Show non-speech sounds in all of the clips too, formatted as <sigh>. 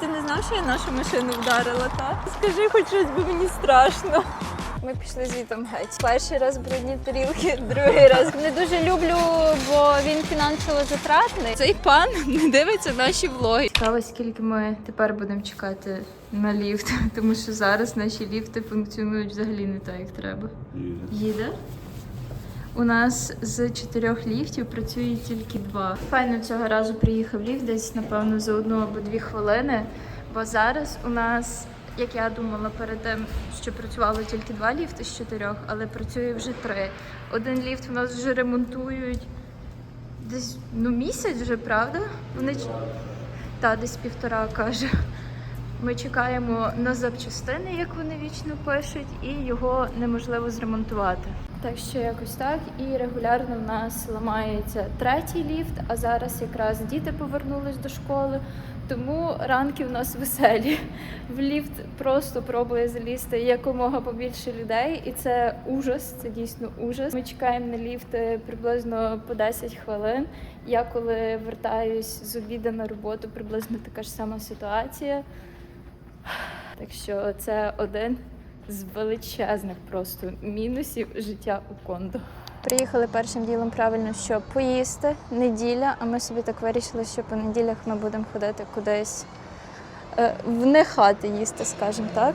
Ти не знав, що я нашу машину вдарила, так? Скажи хоч щось, бо мені страшно. Ми пішли звітом геть. Перший раз брудні тарілки, другий раз. Не дуже люблю, бо він фінансово затратний. Цей пан не дивиться наші влоги. Цікаво, скільки ми тепер будемо чекати на ліфт, <laughs> тому що зараз наші ліфти функціонують взагалі не так, як треба. Їде? У нас з чотирьох ліфтів працює тільки два. Файно цього разу приїхав ліфт десь, напевно, за одну або дві хвилини. Бо зараз у нас, як я думала перед тим, що працювало тільки два ліфти з чотирьох, але працює вже три. Один ліфт у нас вже ремонтують десь ну, місяць вже, правда? Вони та десь півтора каже. Ми чекаємо на запчастини, як вони вічно пишуть, і його неможливо зремонтувати. Так що якось так. І регулярно в нас ламається третій ліфт, а зараз якраз діти повернулись до школи. Тому ранки в нас веселі. В ліфт просто пробує залізти якомога побільше людей, і це ужас, це дійсно ужас. Ми чекаємо на ліфт е, приблизно по 10 хвилин. Я коли вертаюсь з обіду на роботу, приблизно така ж сама ситуація. Так що це один з величезних просто мінусів життя у кондо. Приїхали першим ділом правильно, що поїсти неділя, а ми собі так вирішили, що по неділях ми будемо ходити кудись е, в не хати їсти, скажімо так.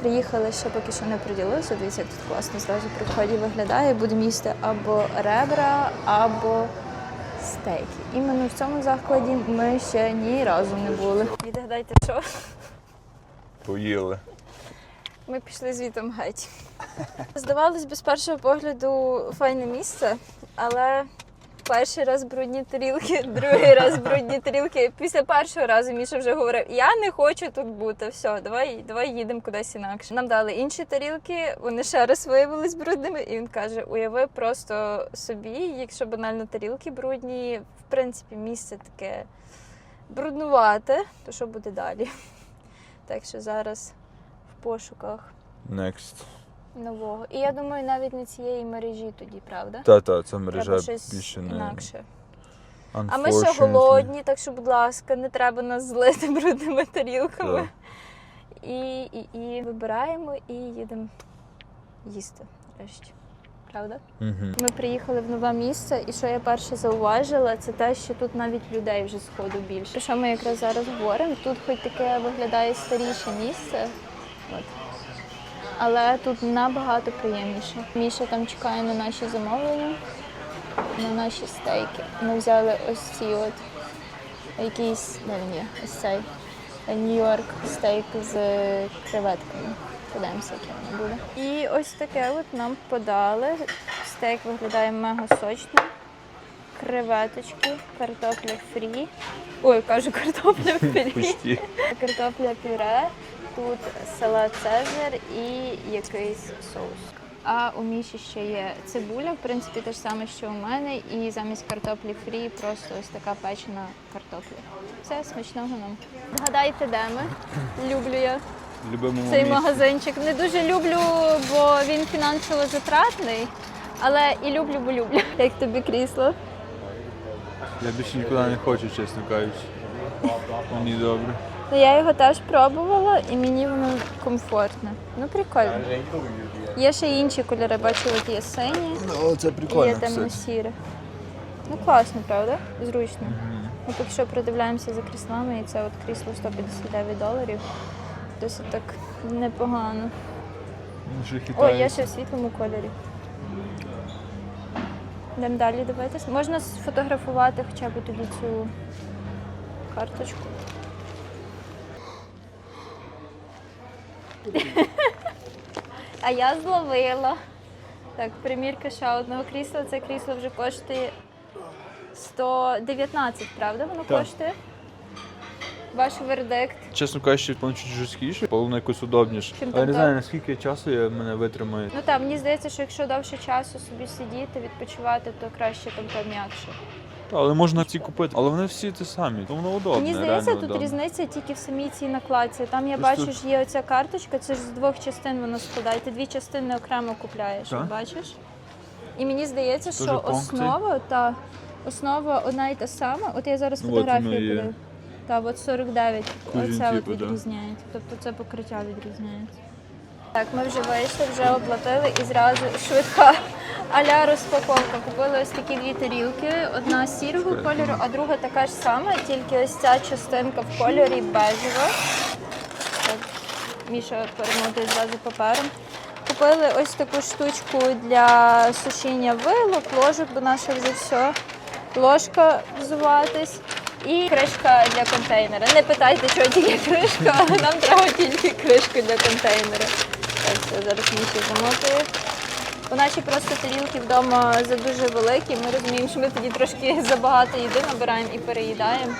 Приїхали ще поки що не приділилися. Дивіться, як тут класно зразу при вході виглядає. Будемо їсти або ребра, або стейки. Іменно в цьому закладі ми ще ні разу не були. Відгадайте, що? Поїли. Ми пішли звітом геть. <laughs> Здавалось би, з першого погляду файне місце, але перший раз брудні тарілки, <laughs> другий раз брудні тарілки. Після першого разу Міша вже говорив: я не хочу тут бути. Все, давай, давай їдемо кудись інакше. Нам дали інші тарілки, вони ще раз виявились брудними, і він каже: уяви просто собі, якщо банально тарілки брудні, в принципі, місце таке бруднувате, то що буде далі? <laughs> Так що зараз пошуках Next. нового. І я думаю, навіть не цієї мережі тоді, правда? Та-та, ця мережа Треба щось більше не. інакше. А ми ще Unfortunately. голодні, так що, будь ласка, не треба нас злити <laughs> брудними тарілками. І, і, і вибираємо і їдемо їсти врешті. Правда? Мгм. Ми приїхали в нове місце, і що я перше зауважила, це те, що тут навіть людей вже сходу більше. Що ми якраз зараз говоримо? Тут хоч таке виглядає старіше місце, от. але тут набагато приємніше. Міша там чекає на наші замовлення, на наші стейки. Ми взяли ось ці от якийсь, де він є, ось цей Нью-Йорк стейк з креветками. Подивимося, яке воно буде. І ось таке от нам подали. Стейк виглядає мега сочно. Креветочки, картопля фрі. Ой, кажу <laughs> картопля <laughs> фрі. Картопля пюре, тут салат Цезар і якийсь соус. А у Міші ще є цибуля, в принципі, те ж саме, що у мене, і замість картоплі фрі просто ось така печена картопля. Все, смачного нам. Згадайте, де ми? Люблю я Любимо цей магазинчик. Не дуже люблю, бо він фінансово затратний, але і люблю, бо люблю. <laughs> Як тобі крісло? Я більше нікуди не хочу, чесно кажучи. Мені добре. Ну, я його теж пробувала і мені воно комфортне. Ну, прикольно. Є ще інші кольори, бачу, от є сині Ну, це і є темно-сіре. Ну, класно, правда? Зручно. Ми поки що продивляємося за кріслами, і це от крісло 159 доларів. Досить так непогано. Ой, є ще в світлому кольорі. Йдемо далі дивитись. Можна сфотографувати хоча б тоді цю карточку. <laughs> А я зловила. Так, примірка ще одного крісла. Це крісло вже коштує 119, правда? Воно Так. коштує? Ваш вердикт. Чесно кажучи, воно чуть жорсткіше, воно якось удобніше. Чим Але я не там знаю, то? наскільки часу я мене витримає. Ну так, мені здається, що якщо довше часу собі сидіти, відпочивати, то краще там пом'якше. Але можна ці купити. Але вони всі ті самі. То воно удобне. Мені здається, реально тут удобне. різниця тільки в самій цій накладці. Там я Просто- бачу, ж є оця карточка, це ж з двох частин воно складає. Ти дві частини окремо купляєш, Так. бачиш? І мені здається, Дуже що основа та основа одна і та сама. От я зараз От фотографію є. подаю. Та от 49. Кожен Оце от типу, да. відрізняється. Тобто це покриття відрізняється. Так, ми вже вийшли, вже оплатили і зразу швидка аля розпаковка. Купили ось такі дві тарілки. Одна сірого кольору, а друга така ж сама, тільки ось ця частинка в кольорі бежева. Так, Міша перемотує зразу папером. Купили ось таку штучку для сушіння вилок, ложок, бо наше вже все. Ложка взуватись і кришка для контейнера. Не питайте, чого тільки кришка, але <laughs> нам треба тільки кришку для контейнера. Так, все, зараз Міша замотує. У наші просто тарілки вдома за дуже великі. Ми розуміємо, що ми тоді трошки <laughs> забагато їди набираємо і переїдаємо.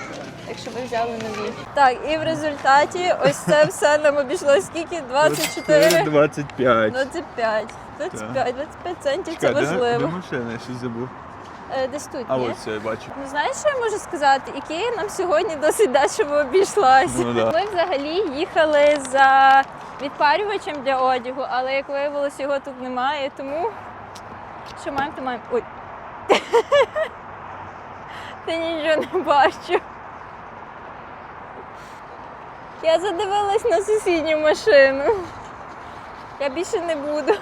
Так що ми взяли нові. Так, і в результаті ось це все нам обійшло скільки? 24? 25. 25. 25, 25 центів це Чекай, де- Де важливо. машина, я щось забув. Е, Десь тут А є. ось це я бачу. Ну знаєш, що я можу сказати? Ікея нам сьогодні досить дешево обійшлася. Ну, да. Ми взагалі їхали за відпарювачем для одягу, але як виявилось, його тут немає, тому що маємо, то маємо. Ой. <laughs> Ти нічого не бачу. Я задивилась на сусідню машину. Я більше не буду.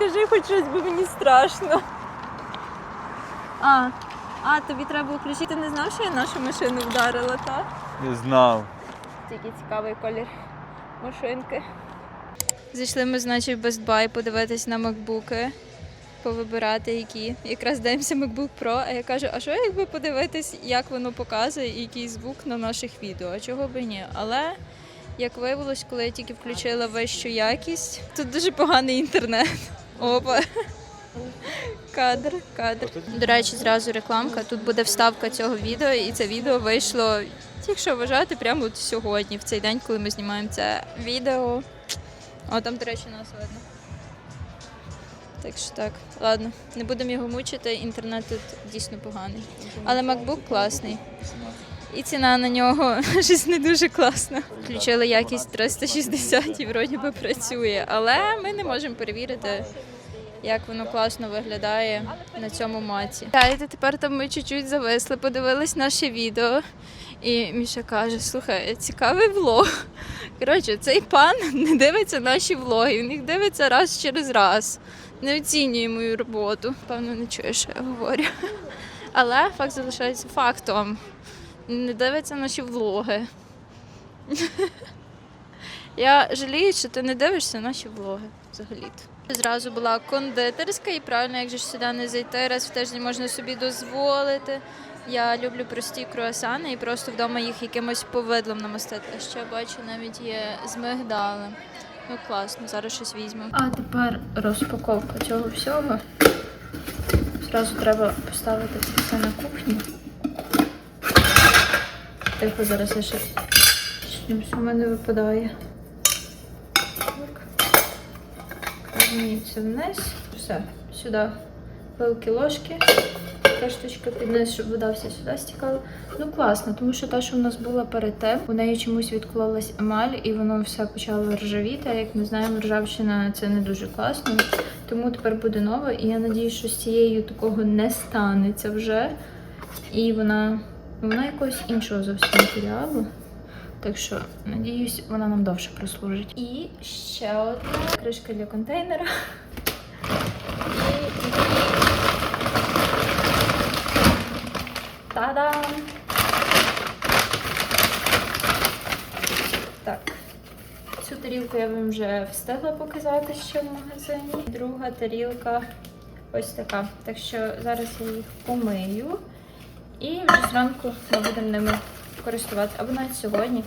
Скажи хоч щось, бо мені страшно. А, а тобі треба було включити. Ти не знав, що я нашу машину вдарила, так? Я знав. Тільки цікавий колір машинки. Зайшли ми, значить, в Best Buy подивитись на макбуки, повибирати які. Якраз даємося MacBook Pro, а я кажу, а що якби подивитись, як воно показує і який звук на наших відео? А чого б і ні? Але як виявилось, коли я тільки включила вищу якість, тут дуже поганий інтернет. Опа. Кадр, кадр. До речі, зразу рекламка. Тут буде вставка цього відео, і це відео вийшло, якщо вважати, прямо от сьогодні, в цей день, коли ми знімаємо це відео. О, там, до речі, нас видно. Так що так, ладно, не будемо його мучити, інтернет тут дійсно поганий. Але MacBook класний. І ціна на нього <laughs> щось не дуже класна. Включили якість 360 і вроді би працює, але ми не можемо перевірити, як воно класно виглядає на цьому маці. Та, і тепер там ми чуть-чуть зависли, подивились наше відео. І Міша каже: слухай, цікавий влог. Коротше, цей пан не дивиться наші влоги, він їх дивиться раз через раз. Не оцінює мою роботу. Певно, не чує, що я говорю. Але факт залишається фактом. Не дивиться наші влоги. <laughs> Я жалію, що ти не дивишся наші влоги взагалі-то. Зразу була кондитерська, і правильно, як же ж сюди не зайти, раз в тиждень можна собі дозволити. Я люблю прості круасани і просто вдома їх якимось повидлом намастити. Ще бачу, навіть є з мигдалем. Ну класно, зараз щось візьму. А тепер розпаковка цього всього. Зразу треба поставити це все на кухні. Тихо, зараз я ще що в мене випадає. Розуміється вниз. Все, сюди пилки ложки. Така штучка під низ, щоб вода вся сюди стікала. Ну класно, тому що та, що в нас була перед тим, у неї чомусь відклалась емаль, і воно все почало ржавіти. А як ми знаємо, ржавчина це не дуже класно. Тому тепер буде нова, і я надію, що з цією такого не станеться вже. І вона, вона якогось іншого зовсім матеріалу. Так що, надіюсь, вона нам довше прослужить. І ще одна кришка для контейнера. Та-дам! Так. Цю тарілку я вам вже встигла показати ще в магазині. Друга тарілка ось така. Так що зараз я їх помию. І вже зранку ми будемо ними користуватися. Або навіть сьогодні.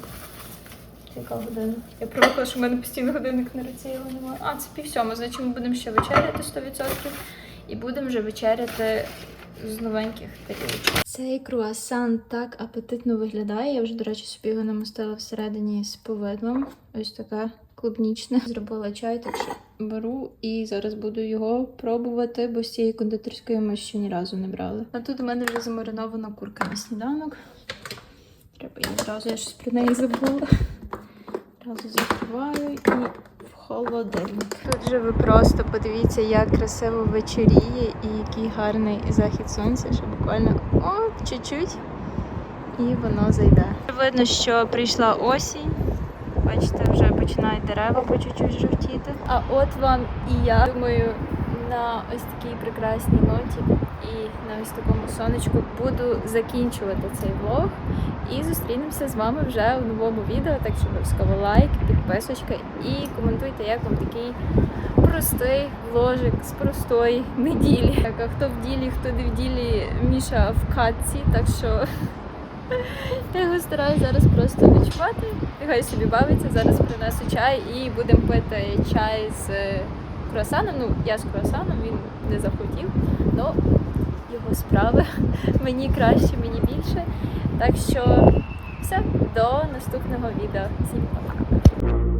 Це Яка година? Я привикла, що в мене постійно годинник на руці його немає. А, це пів сьома, значить ми будемо ще вечеряти 100%. І будемо вже вечеряти з новеньких тарілочок. Цей круасан так апетитно виглядає. Я вже, до речі, собі його намастила всередині з повидлом. Ось така клубнічна. Зробила чай, так що беру і зараз буду його пробувати, бо з цієї кондитерської ми ще ні разу не брали. А тут у мене вже замаринована курка на сніданок. Треба її одразу, я щось про неї забула. Одразу закриваю і в холодильник. Тут же ви просто подивіться, як красиво вечоріє і який гарний захід сонця, що буквально оп, чуть-чуть, і воно зайде. Видно, що прийшла осінь. Бачите, вже починають дерева по чуть-чуть жовтіти. А от вам і я думаю, на ось такій прекрасній ноті і на ось такому сонечку буду закінчувати цей влог. І зустрінемося з вами вже у новому відео. Так що обов'язково лайк, підписочка і коментуйте, як вам такий простий вложик з простої неділі. Так, а хто в ділі, хто не в ділі, Міша в катці, так що я його стараюся зараз просто відчувати. Нехай собі бавиться, зараз принесу чай і будемо пити чай з круасаном. Ну, я з круасаном, він не захотів, але його справи. <laughs> Мені краще, мені більше. Так що все, до наступного відео. Всім пока!